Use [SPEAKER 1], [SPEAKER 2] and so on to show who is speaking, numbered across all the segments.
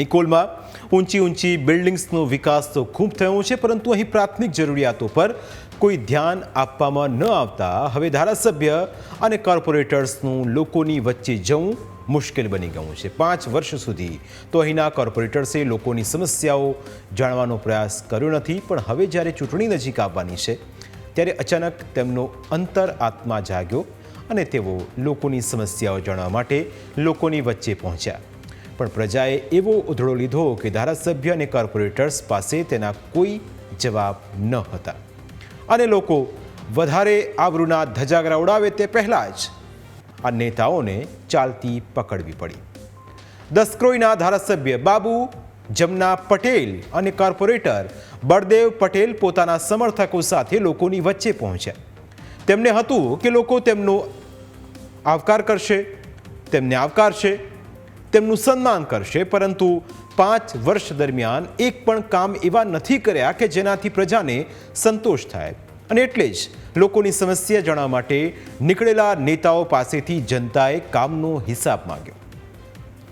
[SPEAKER 1] નિકોલમાં ઊંચી ઊંચી બિલ્ડિંગ્સનો વિકાસ તો ખૂબ થયો છે, પરંતુ અહીં પ્રાથમિક જરૂરિયાતો પર કોઈ ધ્યાન આપવામાં ન આવતા હવે ધારાસભ્ય અને કોર્પોરેટર્સનું લોકોની વચ્ચે જવું મુશ્કેલ બની ગયું છે. પાંચ વર્ષ સુધી તો અહીંના કોર્પોરેટર્સે લોકોની સમસ્યાઓ જાણવાનો પ્રયાસ કર્યો નથી, પણ હવે જ્યારે ચૂંટણી નજીક આવવાની છે, ત્યારે અચાનક તેમનો અંતર આત્મા જાગ્યો અને તેઓ લોકોની સમસ્યાઓ જાણવા માટે લોકોની વચ્ચે પહોંચ્યા. પણ પ્રજાએ એવો ઉધળો લીધો કે ધારાસભ્ય અને કોર્પોરેટર્સ પાસે તેના કોઈ જવાબ ન હતા. અને લોકો વધારે આબરૂના ધજાગરા ઉડાવે તે પહેલાં જ આ નેતાઓને ચાલતી પકડવી પડી. દસક્રોઈના ધારાસભ્ય બાબુ જમના પટેલ અને કોર્પોરેટર બળદેવ પટેલ પોતાના સમર્થકો સાથે લોકોની વચ્ચે પહોંચ્યા. તેમને હતું કે લોકો તેમનો આવકાર કરશે, તેમને આવકારશે તેમનું સન્માન કરશે, પરંતુ પાંચ વર્ષ દરમિયાન એક પણ કામ એવા નથી કર્યા કે જેનાથી પ્રજાને સંતોષ થાય. અને એટલે જ લોકોની સમસ્યા જાણવા માટે નીકળેલા નેતાઓ પાસેથી જનતાએ કામનો હિસાબ માંગ્યો.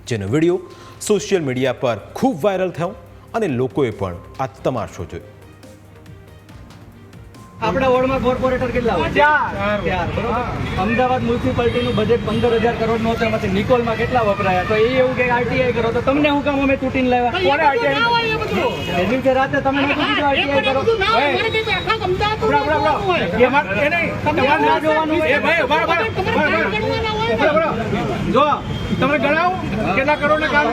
[SPEAKER 1] જેનો વીડિયો સોશિયલ મીડિયા પર ખૂબ વાયરલ થયો અને લોકોએ પણ આ તમાશો જોયો.
[SPEAKER 2] આપણા વોર્ડમાં કોર્પોરેટર કેટલા હોય? ચાર. બરોબર. અમદાવાદ મ્યુનિસિપાલિટીનું બજેટ પંદર હજાર કરોડનું હતું એમાંથી નિકોલમાં કેટલા વપરાયા? તો એ એવું કે આરટીઆઈ કરો તો તમને હું કામ અમે તૂટીને લાવ્યા? એ દિવસે રાતે તમે આરટીઆઈ કરો. તમારે ના જોવાનું
[SPEAKER 3] જો તમે ગણાવો? કેટલા કરોડ કામ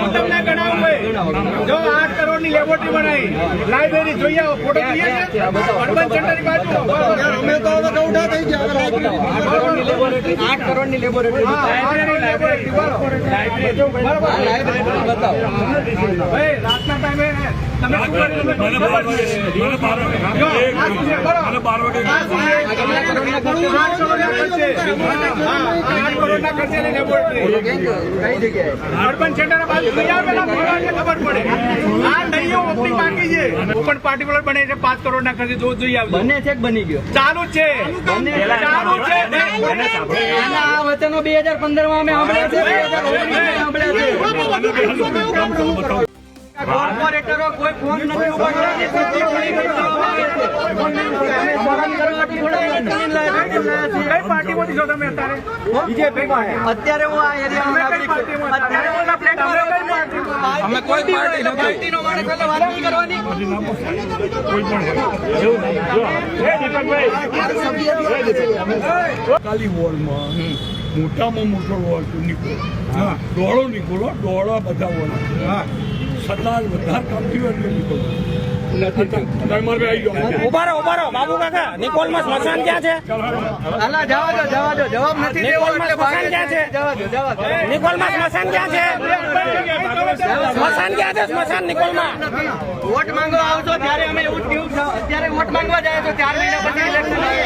[SPEAKER 3] હું તમને ગણાવું જો આઠ કરોડની લેબોરેટરી બનાવી. લાઇબ્રેરી જોઈ આવો ફોટો જોઈએ અર્બન સેન્ટર બાજુ અમે તો હવે થઈ ગયા.
[SPEAKER 2] આઠ કરોડની ની આઠ કરોડની લેબોરેટરી
[SPEAKER 3] લાઇબ્રેરી લાઇબ્રેરી રાતના ટાઈમે અર્બન સેન્ટર બાજુ ખબર પડે આ નહીઓ ઓપનિંગ બાકી છે ઓપન પાર્ટિક્યુલર બને છે પાંચ કરોડ ના ખર્ચે જો જોઈ આવજો
[SPEAKER 2] બને છે બની ગયો
[SPEAKER 3] ચાલુ જ છે ચાલુ છે
[SPEAKER 2] આ વચનો બે હજાર પંદરમાં અમે સાંભળ્યા છે કોર્પોરેટરો કોઈ ફોન નથી
[SPEAKER 3] છો તમે અત્યારે?
[SPEAKER 2] અત્યારે હું આ છું.
[SPEAKER 3] અમે કોઈ પાર્ટી નથી.
[SPEAKER 2] કરવાની.
[SPEAKER 4] કાલી વોર્ડમાં મોટામાં મોટો વોર્ડ નીકળો. દોડો નીકળો દોડો બધા વોર્ડ છતાં વધારે કામ થયું એટલે નિકોલ તમારે આવી જાઓ
[SPEAKER 5] ઊભા રહો ઊભા રહો બાબુ કાકા નિકોલમાં સ્મશાન ક્યાં છે?
[SPEAKER 2] અલા, જવા દો જવા દો જવાબ નથી દેવો
[SPEAKER 5] નિકોલમાં
[SPEAKER 2] એટલે ભાગે
[SPEAKER 5] સ્મશાન ક્યાં છે?
[SPEAKER 2] જવા દો જવા દો.
[SPEAKER 5] નિકોલમાં સ્મશાન ક્યાં છે? સ્મશાન ક્યાં છે સ્મશાન નિકોલમાં?
[SPEAKER 2] વોટ માંગવા આવશો ત્યારે અમે એવું અત્યારે વોટ માંગવા જાય છો ચાર મહિના પછી ઇલેક્શન આવે